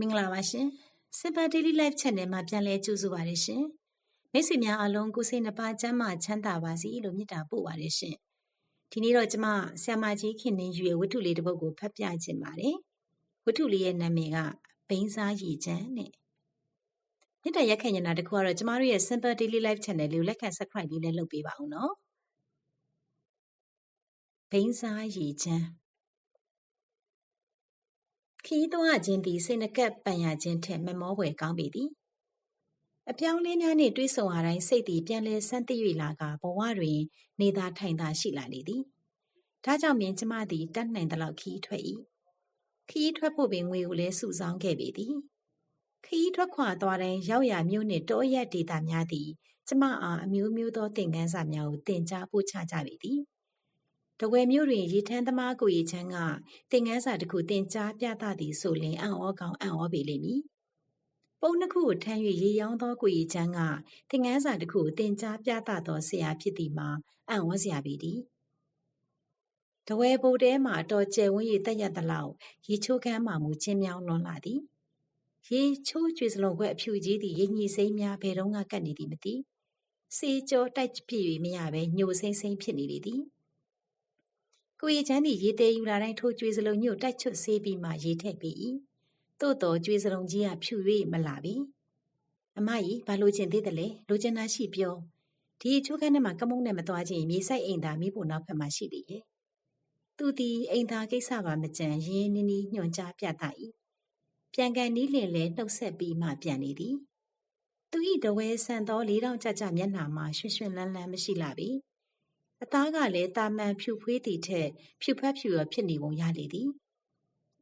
မင်္ဂလာပါရှင်။ Super Daily Life Channel မှာပြန်လည်ကြိုဆိုပါရရှင်။မိတ်ဆွေများအားလုံးကိုယ်စိတ်နှပါကျမ်းမာချမ်းသာပါစေလို့မေတ္တာပို့ပါရရှင်။ဒီနေ့တော့ကျမဆ iam မကြီးခင်နေယူရဲ့ဝတ္ထုလေးတစ်ပုဒ်ကိုဖတ်ပြခြင်းပါတယ်။ဝတ္ထုလေးရဲ့နာမည်ကဘိန်းစားရည်ချမ်းတဲ့။မေတ္တာရက်ခံညနာတစ်ခုကတော့ကျမတို့ရဲ့ Simple Daily Life Channel လေးကိုလက်ခံ Subscribe လေးလည်းလုပ်ပေးပါအောင်နော်။ဘိန်းစားရည်ချမ်း ခရီးသွားခြင်းသည်စိတ်နှကပ်ပန်ရခြင်းထက်မမောဖွယ်ကောင်းပေသည်။အပြောင်းအလဲများနှင့်တွေ့ဆုံရာတိုင်းစိတ်သည်ပြန်လည်ဆန်းသစ်၍လာကာဘဝတွင် နေသာထိုင်သာရှိလာလေသည်။ဒါကြောင့်ပင်ကျမသည်တတ်နိုင်သလောက်ခရီးထွက်၏။ခရီးထွက်ဖို့ပင်ငွေကိုလည်းစုဆောင်းခဲ့ပေသည်။ခရီးထွက်ခွာသွားတိုင်းရောက်ရာမြို့နှင့်တောအရပ်ဒေသများသည် ကျမအားအမျိုးမျိုးသောသင်ခန်းစာများကိုသင်ကြားပို့ချကြပေသည် တဝယ်မြို့တွင်ရေထမ်းသမားကိုရေချမ်းကသင်ခန်းစာတစ်ခုသင်ကြားပြသသည်ဆိုလျှင်အံ့ဩကောင်းအံ့ဩပေလိမ့်မည်။ပုံနှစ်ခုကိုထမ်း၍ရေရောင်းသောကိုရေချမ်းကသင်ခန်းစာတစ်ခုကိုသင်ကြားပြသသောဆရာဖြစ်သည်မှာအံ့ဩစရာပေသည်။တဝယ်ဘိုတဲမှာအတော်ကျယ်ဝန်း၍တက်ရသလောက်ရေချိုးခမ်းမှမူချင်းမြောင်းလွန်လာသည်။ရေချိုးကျွေစလုံးခွက်အဖြူကြီးသည်ရိပ်ညှိစိမ့်များဘယ်တော့ကတ်နေသည်မသိ။စေကြောတိုက်ဖြစ်၍မရဘဲညှိုစိမ့်စိမ့်ဖြစ်နေလေသည်။ ကိုရီချမ်းသည်ရေတဲယူလာတိုင်းထိုကျွေးစလုံးညို့တိုက်ချွတ်ဆေးပြီးမှရေထည့်ပေး၏သို့တော်ကျွေးစလုံးကြီးကဖြူ၍မလာပြီအမကြီးဘာလို့ချင်သေးတယ်လဲလိုချင်တာရှိပြောဒီချိုးခန်းထဲမှာကမုန်းနဲ့မသွားခြင်းမြေဆိုင်အိမ်သာမိဖို့နောက်ဖက်မှာရှိသေးရဲ့သူသည်အိမ်သာကိစ္စပါမကြံရင်းနီးနီးညွှန်ကြားပြသ၏ပြန်ကန်နီးလင်လဲနှုတ်ဆက်ပြီးမှပြန်နေသည်သူ၏တဝဲဆန်သောလေးတောင်ကြကြမျက်နှာမှာရွှင်ရွှင်လန်းလန်းမရှိလာပြီ အသားကလည်းတာမန်ဖြူဖွေးသည်ထက်ဖြူဖက်ဖြူရောဖြစ်နေပုံရလေသည်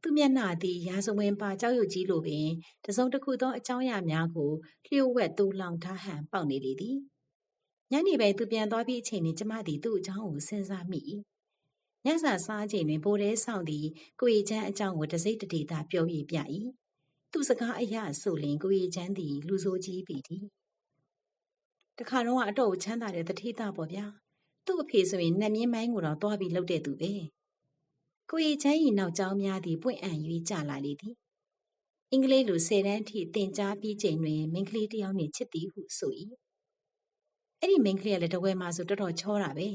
သူမျက်နှာသည်ရာဇဝင်ပါကြောက်ရွံ့ကြီးလိုပင်တစုံတစ်ခုသောအကြောင်းအရာများကိုလျှို့ဝှက်တူလောင်ထားဟန်ပေါက်နေလေသည်ညနေပိုင်းသူပြန်သွားပြီးအချိန်တွင်ကျမသည်သူ့အကြောင်းကိုစဉ်းစားမိ၏ညစာစားချိန်တွင်ဘိုးတဲဆောင်သည်ကိုရီချမ်းအကြောင်းကိုတစိမ့်တတိသာပြောပြပြ၏သူစကားအရဆိုလင်ကိုရီချမ်းသည် လူဆိုးကြီးပြီသည်တခါတော့အတော့ချမ်းသာတဲ့တတိသားပေါ့ဗျာ သူ့အဖေဆိုရင်နှက်မြင်းမိုင်းကိုတော့တွားပြီးလှုပ်တဲ့သူပဲကိုရီချမ်းရီနောက်ကျောင်းများသည်ပွင့်အံ့၍ကြလာလေသည်အင်္ဂလိပ်လိုဆယ်တန်းထိသင်ကြားပြီးချိန်တွင်မိန်းကလေးတစ်ယောက်နှင့်ချစ်သည်ဟုဆို၏အဲ့ဒီမိန်းကလေးကလည်းတဝဲမှာဆိုတော်တော်ချောတာပဲ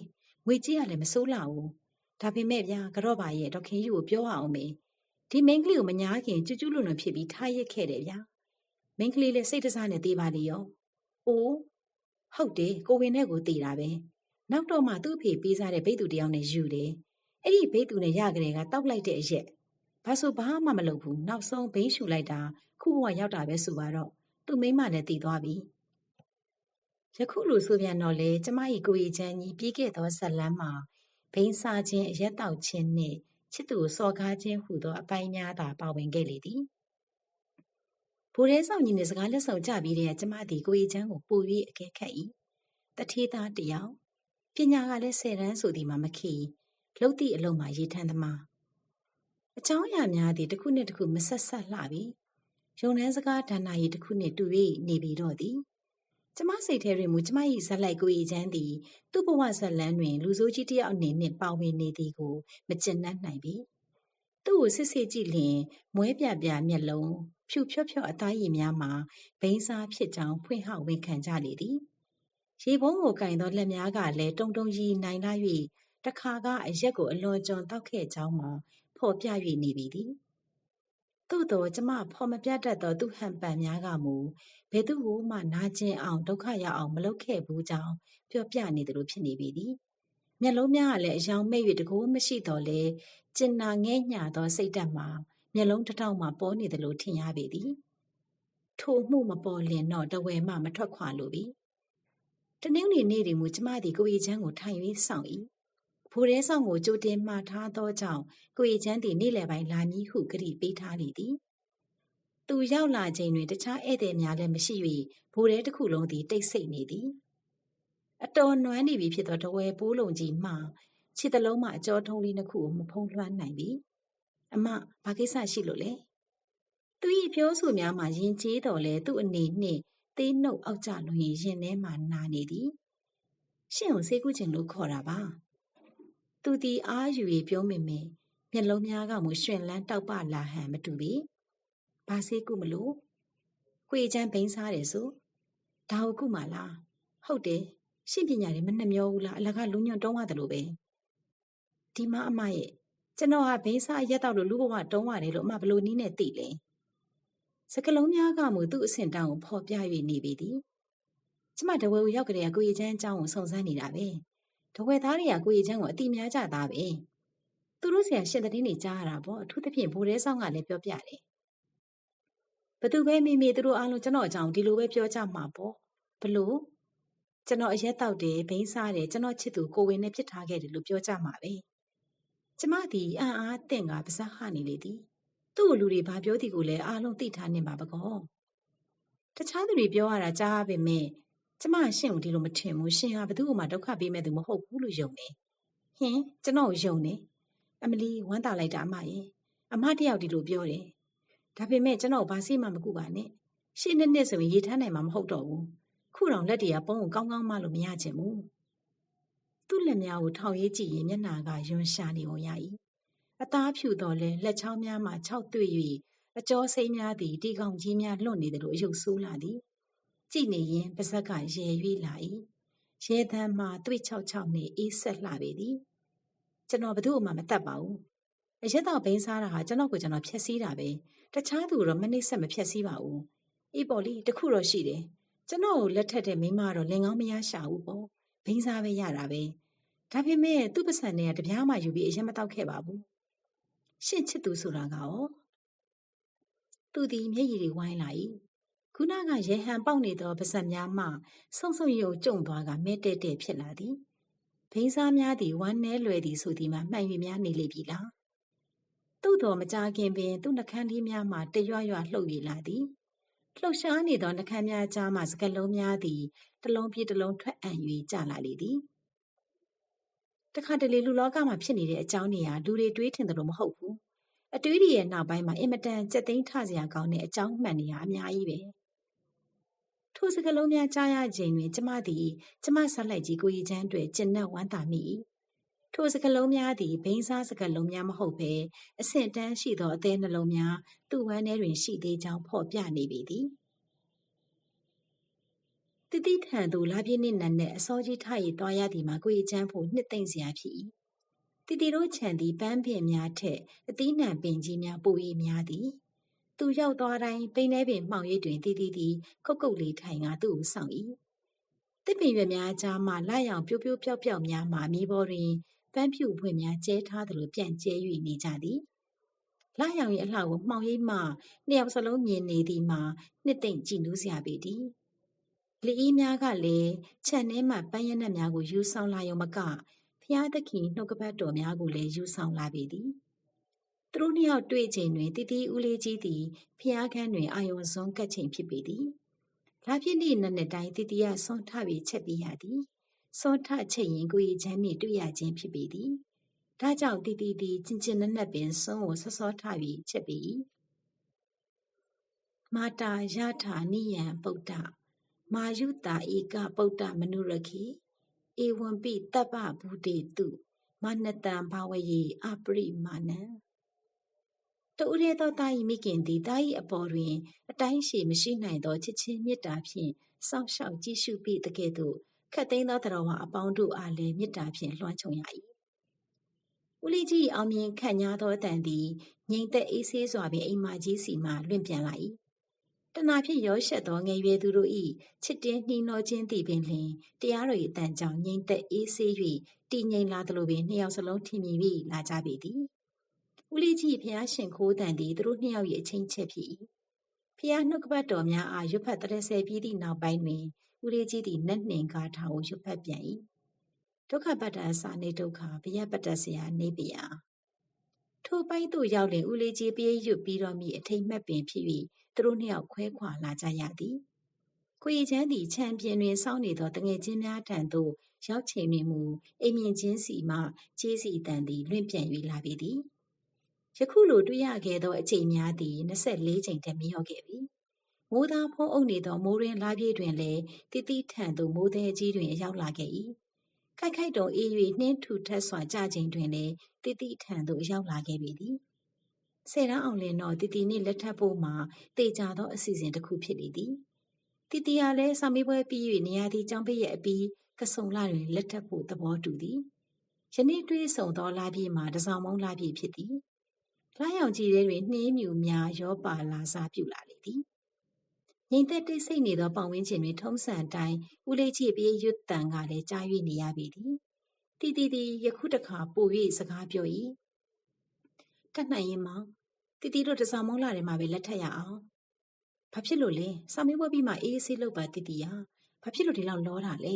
ငွေကြီးကလည်းမစိုးလာဘူးဒါပေမဲ့ဗျာကတော့ပါရဲ့ဒေါခင်ယူကိုပြောအောင်မေဒီမိန်းကလေးကိုမညာခင်ကျူးကျူးလွန်လွန်ဖြစ်ပြီးထားရစ်ခဲ့တယ်ဗျာမိန်းကလေးလည်းစိတ်တစားနဲ့သေးပါလေရောအိုးဟုတ်တယ်ကိုဝင်နဲ့ကိုတည်တာပဲ နောက်တော့မှသူ့အဖေပေးစားတဲ့ဘိတ်သူတယောက်နဲ့ယူတယ်။အဲ့ဒီဘိတ်သူနဲ့ရကြတဲ့ကတောက်လိုက်တဲ့အရက်။ဘာဆိုဘာမှမလုပ်ဘူး။နောက်ဆုံးဘိန်းရှူလိုက်တာခုဘဝရောက်တာပဲဆိုပါတော့သူ့မိမလည်းတည်သွားပြီ။ယခုလိုဆိုပြန်တော့လေကျမကြီးကိုရီချမ်းကြီးပြီးခဲ့သောဇက်လန်းမှာဘိန်းစားခြင်းအရက်တောက်ခြင်းနှင့်ချစ်သူကိုစော်ကားခြင်းဟူသောအပိုင်းများသာပါဝင်ခဲ့လေသည်။ဘိုးရဲဆောင်ကြီးနဲ့စကားလက်ဆောင်ကြပြီးတဲ့ကျမသည်ကိုရီချမ်းကိုပို၍အကဲခတ်၏။တထေးသားတယောက် ပညာကလည်းဆယ်တန်းဆိုသည်မှာမခေလှုပ်သည့်အလုံးမှာရေးထမ်းသမားအကြောင်းအရာများသည်တစ်ခုနှင့်တစ်ခုမဆက်ဆက်လှပြီယုံနှန်းစကားဒါနာရီတစ်ခုနှင့်တူ၍နေပြီတော့သည်ကျမစိတ်ထဲတွင်မူကျမ၏ဇက်လိုက်ကို၏ချမ်းသည်သူ့ဘဝဇက်လန်းတွင် လူဆိုးကြီးတစ်ယောက်အနေနှင့်ပါဝင်နေသည်ကိုမကျင်နှံ့နိုင်ပြီသူ့ကိုစစ်စစ်ကြည့်လျင်မွဲပြပြမျက်လုံးဖြူဖြော့ဖြော့အသားရည်များမှာဘိန်းစားဖြစ်ကြောင်းဖွင့်ဟောက်ဝန်ခံကြလေသည် ရေပုံးကိုကင်သောလက်များကလည်းတုံတုံရီနိုင်လာ၍တခါကအရက်ကိုအလွန်ကျွံတောက်ခဲ့ကြောင်းမှဖော်ပြ၍နေပြီသည်သို့သောကျမဖော်မပြတတ်သောသူဟန်ပန်များကမူဘယ်သူ့ကိုမှနာကျင်အောင်ဒုက္ခရောက်အောင်မလုပ်ခဲ့ဘူးကြောင်းပြောပြနေသလိုဖြစ်နေပြီသည်မျက်လုံးများကလည်းအယောင်မဲ့၍တကိုးမရှိတော့လေကျင်နာငဲ့ညာသောစိတ်ဓာတ်မှာမျက်လုံးတစ်ထောက်မှပေါ်နေသလိုထင်ရပေသည်ထိုမှုမပေါ်လင်တော့တဝယ်မှမထွက်ခွာလိုပြီ တနင်္ဂနွေနေ့တွင်မူကျမသည်ကိုရီချမ်းကိုထိုင်၍စောင့်၏ဖိုးရဲဆောင်ကိုကြိုတင်မှားထားသောကြောင့်ကိုရီချမ်းသည်နေ့လယ်ပိုင်းလာမည်ဟုကတိပေးထားလေသည်သူရောက်လာချိန်တွင်တခြားဧည့်သည်များလည်းမရှိ၍ဘိုးရဲတစ်ခုလုံးသည်တိတ်ဆိတ်နေသည်အတော်နွမ်းနေပြီဖြစ်သောတဝဲပိုးလုံးကြီးမှခြေတလုံးမှအကြောထုံးလေးနှစ်ခုကိုမဖုံးလွှမ်းနိုင်ပြီအမဘာကိစ္စရှိလို့လဲသူ၏ပြောဆိုများမှာယဉ်ကျေးတော်လဲသူ့အနေနှင့် သေးနှုတ်အောက်ကျလွန်ရင်ရင်ထဲမှာနာနေသည်ရှင့်ကိုစေကူးခြင်းလို့ခေါ်တာပါသူသည်အားယူ၍ပြောမိမေမျက်လုံးများကမှရှင်လန်းတောက်ပလာဟန်မတူပေဘာဆေးကုမလို့ခွေချမ်းဘိန်းစားတယ်ဆိုဒါကိုကုမလားဟုတ်တယ်ရှင့်ပညာတွေမနှမျောဘူးလားအလကလူညွန့်တုံးရတယ်လို့ပဲဒီမအမရဲ့ကျွန်တော်ဟာဘိန်းစားရက်တော့လို့လူဘဝတုံးရတယ်လို့အမဘလို့နီးနဲ့သိလဲ စကလုံးများကမှသူ့အဆင့်တောင်းကိုဖော်ပြ၍နေပြီသည်ကျမတဝဲကိုရောက်ကြတဲ့ကိုရီချမ်းအကြောင်းကိုစုံစမ်းနေတာပဲတဝဲသားတွေကကိုရီချမ်းကိုအတိများကြတာပဲသူတို့ဆရာရှင်းတဲ့နေကြားရတာပေါ့အထူးသဖြင့်ဘိုးရဲဆောင်ကလည်းပြောပြတယ်ဘသူပဲမိမိသူတို့အားလုံးကျွန်တော်အကြောင်းဒီလိုပဲပြောကြမှာပေါ့ဘလို့ကျွန်တော်အရက်တောက်တယ်ဘိန်းစားတယ်ကျွန်တော်ချစ်သူကိုဝင်နဲ့ပြစ်ထားခဲ့တယ်လို့ပြောကြမှာပဲကျမဒီအံ့အားတင့်ကပါးစပ်ဟနေလေသည် သူ့လူတွေဘာပြောသည်ကိုလည်းအားလုံးသိထားနေပါပကောတခြားသူတွေပြောရတာကြားပေမဲ့ကျမရှင့်ကိုဒီလိုမထင်ဘူးရှင်ဟာဘသူ့ကိုမှဒုက္ခပေးမဲ့သူမဟုတ်ဘူးလို့ယုံတယ်ဟင်ကျွန်တော်ယုံတယ်အမလီဝမ်းသာလိုက်တာအမရဲ့အမတယောက်ဒီလိုပြောတယ်ဒါပေမဲ့ကျွန်တော်ဘာစိမှမကူပါနဲ့ရှင်းနှစ်နှစ်ဆိုရင်ရေထမ်းနိုင်မှာမဟုတ်တော့ဘူးခုတောင်လက်တွေကပုံးကိုကောင်းကောင်းမလို့မရချင်ဘူးသူ့လက်များကိုထောင်ရေးကြည့်ရင်မျက်နာကယွန်းရှာနေပုံရ၏ အသားဖြူတော်လဲလက်ချောင်းများမှခြောက်တွေ့၍အကျော်စိမ့်များသည်တီကောင်ကြီးများလွတ်နေတယ်လို့အယုတ်ဆိုးလာသည်ကြည့်နေရင်ပါဇက်ကရဲ၍လာ၏ရဲသမ်းမှတွေ့ချောက်ချောက်နှင့်အေးဆက်လှပေသည်ကျွန်တော်ဘသူ့မှမတတ်ပါဘူးအရက်တော့ဘိန်းစားတာဟာကျွန်တော်ကိုကျွန်တော်ဖြက်စီးတာပဲတခြားသူတော့မနှိမ့်ဆက်မဖြက်စီးပါဘူးအေးပေါ်လီတခုတော့ရှိတယ်ကျွန်တော်ကိုလက်ထက်တဲ့မိန်းမတော့လင်ကောင်းမရရှာဘူးပေါ့ဘိန်းစားပဲရတာပဲဒါပေမဲ့သူ့ပစံနဲ့တပြားမှယူပြီးအရင်မတောက်ခဲ့ပါဘူး ရှင့်ချစ်သူဆိုတာကရောသူသည်မျက်ရည်တွေဝိုင်းလာ၏ခုနကရေဟန်ပေါက်နေသောပါဇက်များမှဆုံဆုံရုံကျုံသွားကမဲတဲ့တဲ့ဖြစ်လာသည်ဘိန်းစားများသည်ဝမ်းနဲလွယ်သည်ဆိုသည်မှာမှန်၍များနေလေပြီလားသို့တော်မကြခင်ပင်သူ့နှကန်းလေးများမှတရွရွလှုပ်၍လာသည်လှုပ်ရှားနေသောနှကန်းများကြားမှစကလုံးများသည်တလုံးပြည့်တလုံးထွက်အံ့၍ကျလာလေသည် တခါတလေလူလောကမှာဖြစ်နေတဲ့အကြောင်းတွေဟာလူတွေတွေးထင်တယ်လို့မဟုတ်ဘူးအတွေးတွေရဲ့နောက်ပိုင်းမှာအင်မတန်ကြက်သိမ်းထစရာကောင်းတဲ့အကြောင်းမှန်တွေဟာအများကြီးပဲထိုစကလုံးများကြားရခြင်းတွင်ကျမသည်ကျမဆက်လိုက်ကြီးကိုရီချမ်းတွေကျဉ်နဲ့ဝမ်းသာမိ၏ထိုစကလုံးများသည်ဘိန်းစားစကလုံးများမဟုတ်ဘဲအဆင့်တန်းရှိသောအသေးနှလုံးများသူ့ဝမ်းထဲတွင်ရှိသေးကြောင်းဖော်ပြနေပေသည် တတိထံသို့လာပြည့်နှင့်နတ်နဲ့အစောကြီးထရည်သွားရသည်မှာကိုရီချမ်းဖို့နှစ်သိမ့်စရာဖြစ်၏တီတီတို့ခြံသည်ပန်းပင်များထက်အသီးနှံပင်ကြီးများပို၏များသည်သူရောက်သွားတိုင်းပိန်းထဲပင်မှောင်ရိပ်တွင်တီတီသည်ခုတ်ကုတ်လေးထိုင်ကသူ့ကိုဆောင်၏တစ်ပင်ရွက်များကြားမှလာရောင်ပြိုးပြိုးပြောက်ပြောက်များမှမြေပေါ်တွင်ပန်းဖြူဖွင့်များကျဲထားသလိုပြန့်ကျဲ၍နေကြသည်လာရောင်၏အလှကိုမှောင်ရိပ်မှနှစ်ယောက်စလုံးမြင်နေသည်မှာနှစ်သိမ့်ကြည်နူးစရာပေသည် လီအီးများကလည်းခြံထဲမှပန်းရနက်များကိုယူဆောင်လာရုံမကဖျားသခင်နှုတ်ကပတ်တော်များကိုလည်းယူဆောင်လာပေသည်သူတို့နှစ်ယောက်တွေ့ချိန်တွင်တီတီဦးလေးကြီးသည်ဖျားခန်းတွင်အာယုံစွန်းကတ်ချိန်ဖြစ်ပေသည်လာဖြစ်နေ့နက်နက်တိုင်းတီတီကဆွန်ထပြီးချက်ပြီးရသည်ဆွန်ထချက်ရင်ကိုရီချမ်းနှင့်တွေ့ရခြင်းဖြစ်ပေသည်ဒါကြောင့်တီတီသည်ကျင်ကျင်နက်နက်ပင်ဆွန်ကိုဆော့ဆော့ထပြီးချက်ပြီးမာတာယထာနိယံပုဒ္ဒ မာယုတာဧကပုဒ္ဒမနုရခိဧဝံပိတပ္ပဘူတေတုမနတံဘာဝယေအပရိမာဏံတူရဲသောတာဤမိခင်သည်တာဤအပေါ်တွင် အတိုင်းရှိမရှိနိုင်သောချစ်ချင်းမေတ္တာဖြင့်စောင့်ရှောက်ကြည့်ရှုပြီးတကဲ့သို့ခတ်သိမ်းသောတော်ဝါအပေါင်းတို့အားလည်းမေတ္တာဖြင့်လွှမ်းခြုံရ၏ဦးလေးကြီးအောင်မြင်ခန့်ညာသောအတန်သည်ငြိမ်သက်အေးဆေးစွာပင်အိမ်မကြီးစီမှလွင့်ပြန်လာ၏ တဏှာဖြင့်ရောရှက်သောငယ်ရွယ်သူတို့၏ချစ်တင်းနှီးနှောခြင်းသည်ပင်လျှင်တရားတော်၏အတန်ကြောင့်ငြိမ်သက်အေးဆေး၍တည်ငြိမ်လာသလိုပင်နှစ်ယောက်စလုံးထင်မြင်၍လာကြပေသည်ဦးလေးကြီးဖျားရှင်ခိုးတန်သည်သူတို့နှစ်ယောက်၏အချင်းချက်ဖြစ်၏ဖျားနှုတ်ကပတ်တော်များအားရွတ်ဖတ်တရဆယ်ပြီးသည့်နောက်ပိုင်းတွင်ဦးလေးကြီးသည်နတ်နှင်ကားထားကိုရွတ်ဖတ်ပြန်၏ဒုက္ခပတ္တအစာနေဒုက္ခဘယပတ္တဆရာနေပယ ထိုပိုင်းသို့ရောက်လင်ဦးလေးကြီးပြေးရွတ်ပြီးတော့မိအထိတ်မှတ်ပင်ဖြစ်၍သူတို့နှစ်ယောက်ခွဲခွာလာကြရသည်ခွေချမ်းသည်ချမ်းပြင်းတွင်စောင်းနေသောတငယ်ချင်းများထံသို့ရောက်ချိန်တွင်မူအိမ်မြင့်ချင်းစီမှကျေးစီတန်သည်လွင့်ပြန်၍လာပေသည်ယခုလိုတွေ့ရခဲ့သောအချိန်များသည်24ချိန်တည်းမရောခဲ့ပြီမိုးသားဖုံးအုပ်နေသောမိုးရင်းလာပြေးတွင်လည်းတိတိထန်သို့မိုးသည်ကြီးတွင်ရောက်လာခဲ့၏ ခိုက်ခိုက်တုံအေး၍နှင်းထူထပ်စွာကြချိန်တွင်လည်းတိတိထန်သို့ရောက်လာခဲ့ပြီသည်ဆယ်တန်းအောင်လင်တော့တီတီနှင့်လက်ထပ်ဖို့မှာတေချာသောအစီအစဉ်တစ်ခုဖြစ်လေသည်တီတီကလည်းစာမေးပွဲပြီး၍နေရာသည့်ကျောင်းပိရဲ့အပြီးကဆုံလာတွင်လက်ထပ်ဖို့သဘောတူသည်ယနေ့တွေ့ဆုံသောလာပြည့်မှာတစောင်းမုံလာပြည့်ဖြစ်သည်လာရောင်ကြီးထဲတွင်နှင်းမြူများရောပါလာစားပြုလာလေသည် ငိမ့်သက်တိတ်ဆိတ်နေသောပတ်ဝန်းကျင်တွင် ထုံးစံအတိုင်း ဦးလေးချီပြေးရွတ်တန်ကလည်း ကြား၍နေရပြီသည်တီတီသည် ယခုတခါ ပို၍စကားပြော၏တတ်နိုင်ရင်မောင်တီတီတို့တစားမုံလာတယ်မှာပဲ လက်ထက်ရအောင် ဘာဖြစ်လို့လဲ စာမေးပွဲပြီးမှ အေးအေးဆေးလုပ်ပါတီတီရဘာဖြစ်လို့ ဒီလောက်လောတာလဲ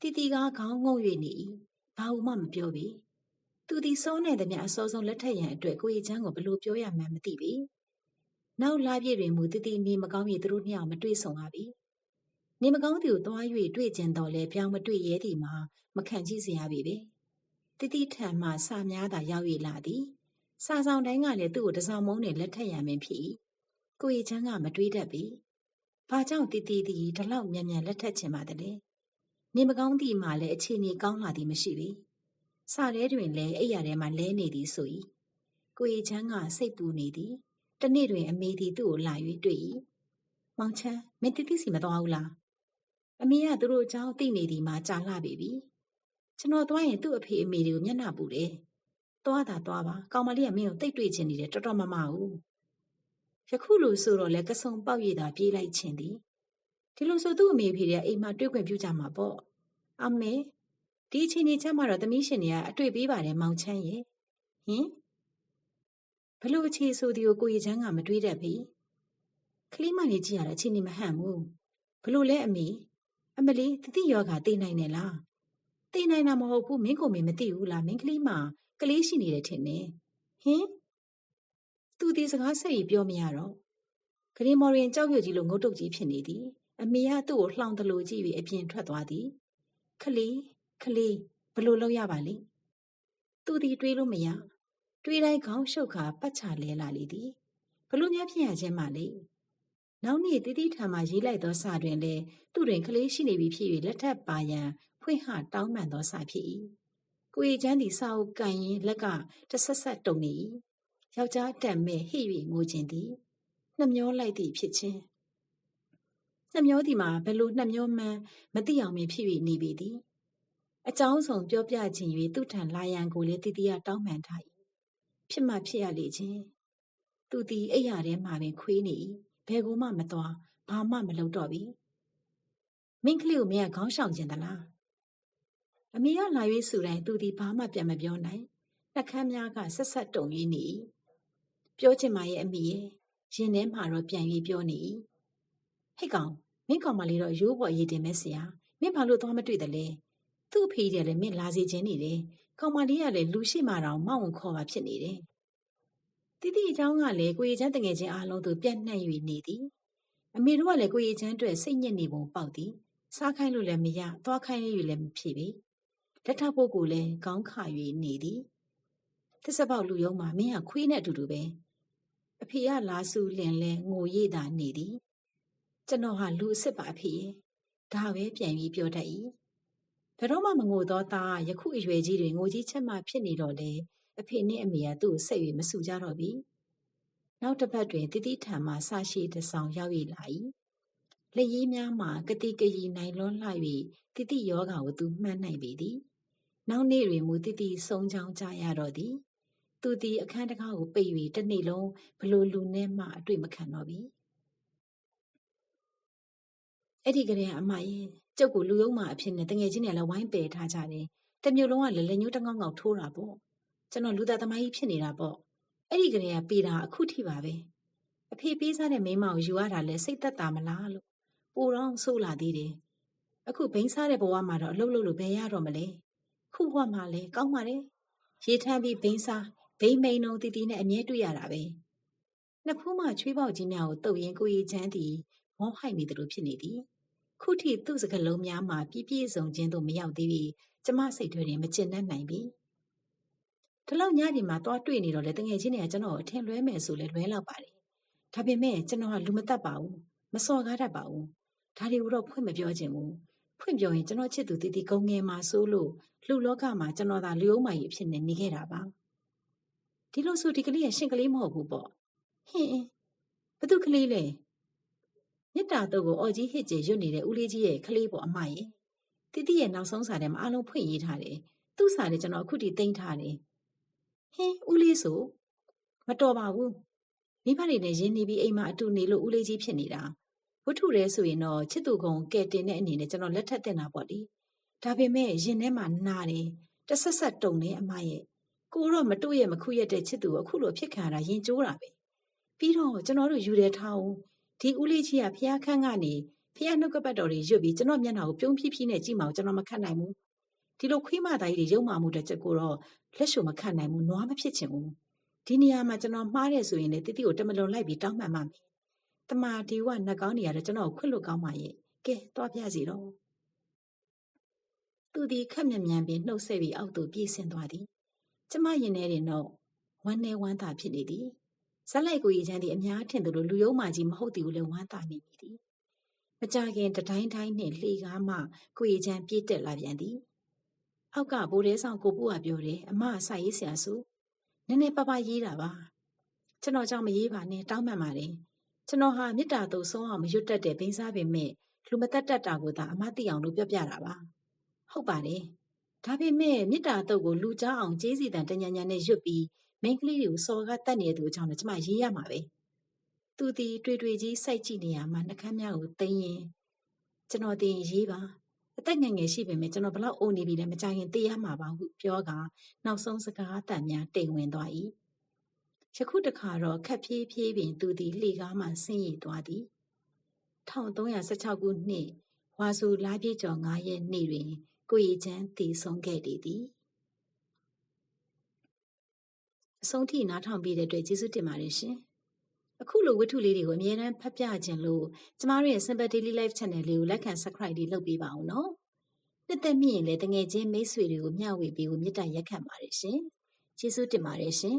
တီတီကခေါင်းငုံ၍နေ၏ဘာမှ မပြောပေ သူဒီစောနေသည်များအစောဆုံးလက်ထက်ရန်အတွက် ကိုရီချမ်းကိုဘလို့ပြောရမှန်း မသိပေ နောက်လာပြည့်တွင်မူတီတီနေမကောင်း၍သူတို့နှစ်ယောက်မတွေ့ဆုံရပြီနေမကောင်းသူကိုသွား၍တွေ့ကျင်တော်လဲပြောင်းမတွေ့ရဲသည်မှာမခံကြည့်စရာပြီပဲတီတီထံမှစာများသာရောက်၍လာသည်စာဆောင်တိုင်းကလည်းသူ့ကိုတစောင်းမုန်းနဲ့လက်ထက်ရန်ပင်ဖြစ်ကိုရီချမ်းကမတွေးတတ်ပြီဘာကြောင့်တီတီတီဒီလောက်မြန်မြန်လက်ထက်ချင်ပါသလဲနေမကောင်းသည်မှလည်းအခြေအနေကောင်းလာသည်မရှိပေစာထဲတွင်လည်းအိပ်ရာထဲမှလဲနေသည်ဆို၏ကိုရီချမ်းကစိတ်ပူနေသည် တနေ့တွင်အမေသည်သူ့ကိုလာ၍တွေ့၏မောင်ချမ်းမင်းတီတီစီမသွားဘူးလားအမေကသူတို့အကြောင်းသိနေသည်မှကြာလှပြီပြီကျွန်တော်သွားရင်သူ့အဖေအမေတွေကိုမျက်နှာပူတယ်သွားတာသွားပါကောင်မလေးကမင်းကိုတိတ်တွေ့ချင်နေတယ်တော်တော်မမဟုတ်ယခုလိုဆိုတော့လဲကဆုံပေါက်ရည်သာပြေးလိုက်ခြင်းသည်ဒီလိုဆိုသူ့အမေဖေတွေကအိမ်မှာတွေ့ခွင့်ပြုကြမှာပေါ့အမေဒီအချိန်ကြီးချမ်းမှာတော့သမီးရှင်တွေကအတွေ့ပေးပါတယ်မောင်ချမ်းရဲ့ဟင် ဘလို့အခြေဆိုဒီကိုကိုရီချမ်းကမတွေးတတ်ပြီကလေးမလေးကြည့်ရတာအချိန်ကြီးမဟန့်ဘူးဘလို့လဲအမေအမလီတတိယောဂသိနိုင်တယ်လားသိနိုင်တာမဟုတ်ဘူးမင်းကိုမင်းမသိဘူးလားမင်းကလေးမကလေးရှိနေတယ်ထင်တယ်ဟင်သူဒီစကားဆက်ပြီးပြောမရတော့ဂရီမော်ရင်ကြောက်ရွံ့ကြီးလိုငုတ်တုတ်ကြီးဖြစ်နေသည်အမေကသူ့ကိုလှောင်တလို့ကြည့်ပြီးအပြင်ထွက်သွားသည်ခလီခလီဘလို့လောက်ရပါလိမ့်သူဒီတွေးလို့မရ တွေးတိုင်းခေါင်းရှုပ်ခါပတ်ချလဲလာလေသည်ဘလို့များဖြစ်ရခြင်းမလေနောက်နေ့တိတိထံမှရေးလိုက်သောစာတွင်လည်းသူတွင်ကလေးရှိနေပြီဖြစ်၍လက်ထပ်ပါရန်ဖွင့်ဟတောင်းပန်သောစာဖြစ်၏ကိုရီချမ်းသည်စာအုပ်ကန်ရင်လက်ကတဆက်ဆက်တုံနေ၏ယောက်ျားတံမဲ့ဟိ၍ငိုခြင်းသည်နှမျောလိုက်သည့်ဖြစ်ခြင်းနှမျောသည်မှာဘယ်လိုနှမျောမှန်းမသိအောင်ပင်ဖြစ်၍နေပေသည်အကြောင်းဆောင်ပြောပြခြင်း၍သူ့ထံလာရန်ကိုလည်းတည်တည်တောင်းပန်ထား၏ ဖြစ်မှဖြစ်ရလေခြင်းသူသည်အိယာထဲမှပင်ခွေးနေ၏ဘယ်ကိုမှမသွားဘာမှမလုပ်တော့ပြီမင်းကလေးကိုမင်းကခေါင်းဆောင်ခြင်းသလားအမေကလာ၍ဆိုတိုင်းသူသည်ဘာမှပြန်မပြောနိုင်နှကမ်းများကဆက်ဆက်တုံ၍နေ၏ပြောချင်ပါရဲ့အမိရဲ့ရင်ထဲမှာတော့ပြန်၍ပြောနေ၏ဟိတ်ကောင်မင်းကောင်မလေးတော့ရိုးပေါ်ရည်တင်မဲ့ဆရာမင်းဘာလို့သွားမတွေ့တယ်လဲသူ့အဖေကြီးလည်းမင်းလာစီခြင်းနေတယ် ကောင်မလေးကလည်းလူရှိမှတောင်မောင်းဝင်ခေါ်ပါဖြစ်နေတယ်။တိတိအကြောင်းကလည်းကိုရီချမ်းတငယ်ချင်းအားလုံးသူပြန့်နှံ့၍နေသည်။အမေတို့ကလည်းကိုရီချမ်းအတွက်စိတ်ညစ်နေပုံပေါက်သည်။စားခိုင်းလို့လည်းမရ၊သွားခိုင်းလို့လည်းမဖြစ်ပေ။လက်ထပ်ဖို့ကိုလည်းကောင်းခါ၍နေသည်။သစ္စာပေါက်လူယုံမှာမင်းကခွေးနဲ့အတူတူပဲ။အဖေကလာစုလင်လဲငိုရိပ်သာနေသည်။ကျွန်တော်ဟာလူအစ်စ်ပါအဖေရဲ့။ဒါပဲပြန်ပြီးပြောတတ်၏ ဘယ်တော့မှမငိုတော့သားယခုအရွယ်ကြီးတွင်ငိုကြီးချက်မှဖြစ်နေတော့လေအဖေနဲ့အမေကသူ့ကိုဆက်၍မဆူကြတော့ပြီနောက်တစ်ပတ်တွင်တတိထံမှဆာရှိတဆောင်ရောက်ရလာ၏လက်ရည်များမှကတိကရီနိုင်လွန်းလှ၍တတိယောဂါကိုသူမှန်းနိုင်ပေသည်နောက်နေ့တွင်မူတတိဆုံးချောင်းကြရတော့သည်သူသည်အခန်းတကားကိုပိတ်၍တစ်နေ့လုံးဘလို့လူနဲ့မှအတွေ့မခံတော့ပြီအဲ့ဒီကလေးကအမရဲ့ ကျုပ်ကိုလူယုံမှအဖြစ်နဲ့တငယ်ချင်းတွေလည်းဝိုင်းပယ်ထားကြတယ်တမျိုးလုံးကလည်းလက်ညှိုးတငေါငေါထိုးတာပေါ့ကျွန်တော်လူသားသမားကြီးဖြစ်နေတာပေါ့အဲ့ဒီကလေးကပေတာအခုထိပါပဲအဖေပေးစားတဲ့မိမကိုယူရတာလဲစိတ်သက်သာမလားလို့ပူတော့ဆိုးလာသေးတယ်အခုဘိန်းစားတဲ့ဘဝမှာတော့အလုပ်လုပ်လို့ဘယ်ရတော့မလဲခုဘဝမှာလဲကောင်းပါတယ်ရေထမ်းပြီးဘိန်းစားဘိန်းမိန်လုံးတီတီနဲ့အမြဲတွေ့ရတာပဲနှစ်ဖူးမှချွေးပေါက်ကြီးများကိုတုပ်ရင်ကိုရီချမ်းသည်မောဟိုက်နေသလိုဖြစ်နေသည် ခုထိသူ့စကလုံးများမှာပြည့်ပြည့်စုံခြင်းသို့မရောက်သေးပြီကျမစိတ်တွေတွင်မကျင်တတ်နိုင်ပြီဒီလောက်ညဒီမှာသွားတွေ့နေတော့လေတငယ်ချင်းတွေကကျွန်တော်အထင်လွဲမယ်ဆိုလဲလွဲလောက်ပါတယ်ဒါပေမဲ့ကျွန်တော်ကလူမတတ်ပါဘူးမစော်ကားတတ်ပါဘူးဒါတွေကိုတော့ဖွင့်မပြောချင်ဘူးဖွင့်ပြောရင်ကျွန်တော်ချစ်သူတီတီကုံငယ်မှာဆိုလို့လူလောကမှာကျွန်တော်သာလူအောင်မကြီးအဖြစ်နဲ့နေခဲ့တာပါဒီလိုဆိုဒီကလေးကရှင်ကလေးမဟုတ်ဘူးပေါ့ဟင်းဘသူကလေးလဲ မြစ်တာတော့ကိုအော်ကြီးဟစ်ကြရွတ်နေတဲ့ဦးလေးကြီးရဲ့ကလေးပေါ့အမရဲ့တိတိရဲ့နောက်ဆုံးစာထဲမှာအားလုံးဖွင့်ရေးထားတယ်သူ့စာလည်းကျွန်တော်အခုထိတင်ထားတယ်ဟင်းဦးလေးဆိုမတော်ပါဘူးမိဘတွေနဲ့ရင်းနှီးပြီးအိမ်မှာအတူနေလို့ဦးလေးကြီးဖြစ်နေတာဝတ္ထုရဲဆိုရင်တော့ချစ်သူကုံကဲတင်တဲ့အနေနဲ့ကျွန်တော်လက်ထပ်တင်တာပေါ့လေဒါပေမဲ့ရင်ထဲမှာနာတယ်တဆက်ဆက်တုံနေအမရဲ့ကိုတော့မတို့ရဲ့မခုရက်တဲ့ချစ်သူကိုအခုလိုဖြစ်ခံရတာရင်ကျိုးတာပဲပြီးတော့ကျွန်တော်တို့ယူတယ်ထားအောင် ဒီဦးလေးကြီးကဖျားခန်းကနေဖျားနှုတ်ကပတ်တော်တွေရွတ်ပြီးကျွန်တော်မျက်နှာကိုပြုံးဖြည်းဖြည်းနဲ့ကြည့်မအောင်ကျွန်တော်မခတ်နိုင်ဘူးဒီလိုခွေးမသားကြီးတွေရုံမာမှုတဲ့ချက်ကိုတော့လက်ရှုမခတ်နိုင်ဘူးနွားမဖြစ်ချင်ဘူးဒီနေရာမှာကျွန်တော်မှားတယ်ဆိုရင်လည်းတိတိကိုတမလွန်လိုက်ပြီးတောင်းပန်ပါမယ်တမာဒီဝနှကောင်းနေရတော့ကျွန်တော်ခွင့်လွတ်ကောင်းပါရဲ့ကဲသွားပြစီတော့သူသည်ခက်မြန်မြန်ပင်နှုတ်ဆက်ပြီးအောက်သို့ပြေးဆင်းသွားသည်ကျမရင်ထဲတွင်တော့ဝမ်းနေဝမ်းသာဖြစ်နေသည် ဇက်လိုက်ကိုကြီးချမ်းသည်အများထင်သလိုလူယုံမာကြီးမဟုတ်သည်ကိုလည်းဝမ်းသာနေမိသည်မကြခင်တတိုင်းတိုင်းနှင့်လှေကားမှကိုကြီးချမ်းပြေးတက်လာပြန်သည်အောက်ကဘိုးရဲဆောင်ကိုပူကပြောတယ်အမအစာရေးဆရာစုနည်းနည်းပပရေးတာပါကျွန်တော်ကြောင့်မရေးပါနဲ့တောင်းပန်ပါတယ်ကျွန်တော်ဟာမေတ္တာသို့ဆုံးအောင်မရွတ်တတ်တဲ့ဘိန်းစားပင်မဲ့လူမတက်တတ်တာကိုသာအမသိအောင်လို့ပြောပြတာပါဟုတ်ပါတယ်ဒါပေမဲ့မေတ္တာတုတ်ကိုလူကြားအောင်ကျေးစီတန်တညံညံနဲ့ရွတ်ပြီး မိန်းကလေးတွေကိုစော်ကားတတ်နေတဲ့သူအကြောင်းလည်းကျမရေးရမှာပဲသူဒီတွေ့တွေ့ကြီးစိုက်ကြည့်နေရမှာနှကမ်းများကိုသိမ်းရင်ကျွန်တော်တင်ရေးပါအသက်ငယ်ငယ်ရှိပေမဲ့ကျွန်တော်ဘလောက်အိုနေပြီလဲမကြခင်သိရမှာပါဟုပြောကနောက်ဆုံးစကားအတန်များတိမ်ဝင်သွား၏ယခုတခါတော့ခက်ဖြည်းဖြည်းပင်သူသည်လှေကားမှဆင်းရည်သွားသည်1316ခုနှစ်ဝါဆိုလာပြည့်ကျော်9ရက်နေ့တွင်ကိုရီချမ်းတည်ဆုံးခဲ့တည်သည် အဆုံးထိနားထောင်ပြီးတဲ့အတွက်ကျေးဇူးတင်ပါတယ်ရှင်အခုလိုဝတ္ထုလေးတွေကိုအမြဲတမ်းဖတ်ပြခြင်းလို့ကျမတို့ရဲ့ Simple Daily Life Channel လေးကိုလက်ခံ Subscribe လေးလုပ်ပေးပါအောင်နော်နှစ်သက်မိရင်လည်းတငယ်ချင်းမိတ်ဆွေတွေကိုမျှဝေပေးဖို့မေတ္တာရက်ခံပါတယ်ရှင်ကျေးဇူးတင်ပါတယ်ရှင်